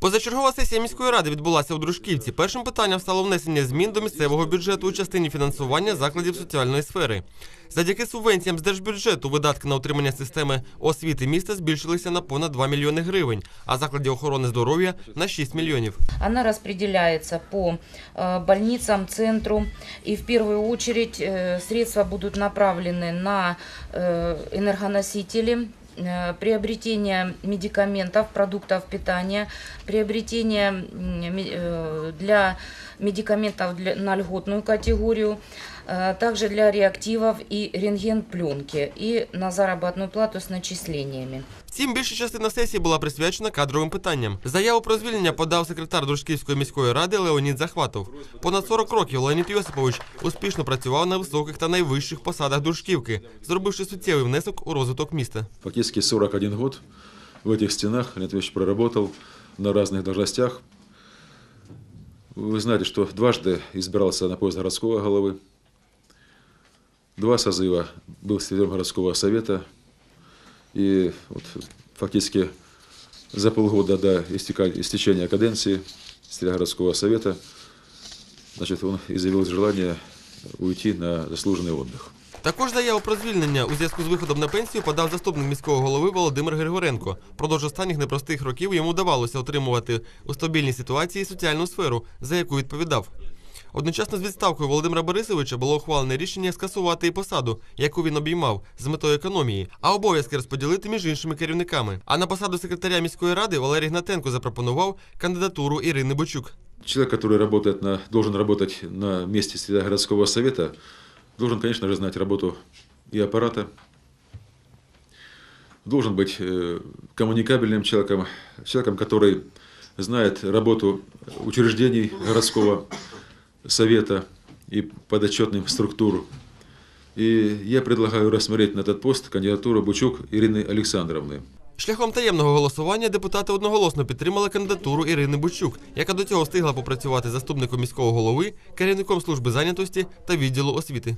Позачергова сесія міської ради відбулася у Дружківці. Першим питанням стало внесення змін до місцевого бюджету у частині фінансування закладів соціальної сфери. Завдяки субвенціям з держбюджету видатки на утримання системи освіти міста збільшилися на понад 2 мільйони гривень, а закладів охорони здоров'я на 6 мільйонів. Она распределяется по э, больницам, центру. И в первую очередь э, средства будут направлены на э, энергоносители, э, приобретение медикаментов, продуктов питания, приобретение э, для медикаментов на льготную категорию, э, также для реактивов и рентген-пленки, и на заработную плату с начислениями. Втім, більша частина сесії була присвячена кадровим питанням. Заяву про звільнення подав секретар Дружківської міської ради Леонід Захватов. Понад 40 років Леонід Йосипович успішно працював на високих та найвищих посадах Дружківки, зробивши суттєвий внесок у розвиток міста. Фактически 41 год в этих стенах Леонид Ильич проработал на разных должностях. Вы знаете, что дважды избирался на пост городского головы. Два созыва был секретарем городского совета. И вот фактически за полгода до истека- истечения каденции секретаря городского совета значит, он изъявил желание уйти на заслуженный отдых. Також заяву про звільнення у зв'язку з виходом на пенсію подав заступник міського голови Володимир Григоренко. Продовж останніх непростих років йому вдавалося отримувати у стабільній ситуації соціальну сферу, за яку відповідав. Одночасно з відставкою Володимира Борисовича було ухвалене рішення скасувати і посаду, яку він обіймав з метою економії, а обов'язки розподілити між іншими керівниками. А на посаду секретаря міської ради Валерій Гнатенко запропонував кандидатуру Ірини Бочук. Человек, который работает на, должен работать на месте секретаря городского совета, должен, конечно же, знать работу и аппарата, должен быть э, коммуникабельным человеком, человеком, который знает работу учреждений городского совета и подотчетных структур. И я предлагаю рассмотреть на этот пост кандидатуру Бучук Ирины Александровны. Шляхом таємного голосування депутати одноголосно підтримали кандидатуру Ірини Бучук, яка до цього встигла попрацювати заступником міського голови, керівником служби зайнятості та відділу освіти.